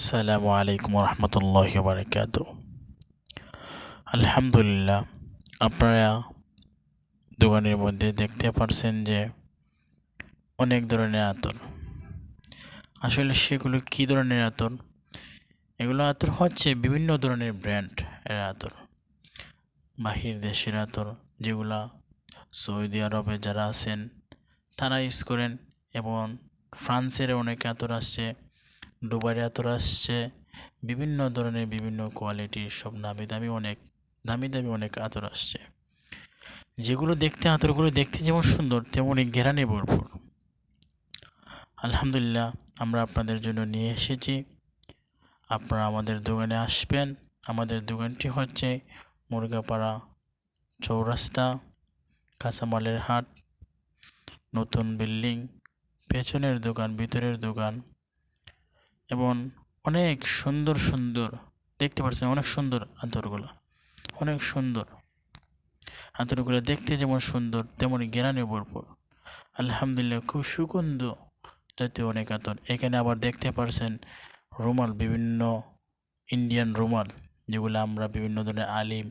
আসসালামু আলাইকুম রহমতুল্লাহ বারকাত আলহামদুলিল্লাহ, আপনারা দোকানের মধ্যে দেখতে পারছেন যে অনেক ধরনের আতর। আসলে সেগুলো কী ধরনের আতর? এগুলো আতর হচ্ছে বিভিন্ন ধরনের ব্র্যান্ড এর আতর। বাহির দেশের আতর, যেগুলা সৌদি আরবে যারা আছেন, তারা ইউজ করেন এবং ফ্রান্সের অনেক আতর আসছে। দুবাইয়ের আতর আসছে। বিভিন্ন ধরনের বিভিন্ন কোয়ালিটির সব নামি দামি অনেক, দামি দামি অনেক আতর আসছে। যেগুলো দেখতে, আতরগুলো দেখতে যেমন সুন্দর তেমনই ঘেরানে ভরপুর। আলহামদুলিল্লাহ, আমরা আপনাদের জন্য নিয়ে এসেছি। আপনারা আমাদের দোকানে আসবেন। আমাদের দোকানটি হচ্ছে মুরগাপাড়া চৌরাস্তা, কাঁচামালের হাট, নতুন বিল্ডিং, পেছনের দোকান, ভিতরের দোকান। এবং অনেক সুন্দর সুন্দর, দেখতে পাচ্ছেন অনেক সুন্দর আতরগুলো অনেক সুন্দর। আতরগুলো দেখতে যেমন সুন্দর তেমনই জ্ঞানে ভরপুর। আলহামদুলিল্লাহ, খুব সুগন্ধ জাতীয় অনেক আতর। এখানে আবার দেখতে পারছেন রুমাল, বিভিন্ন ইন্ডিয়ান রুমাল, যেগুলো আমরা বিভিন্ন ধরনের আলিম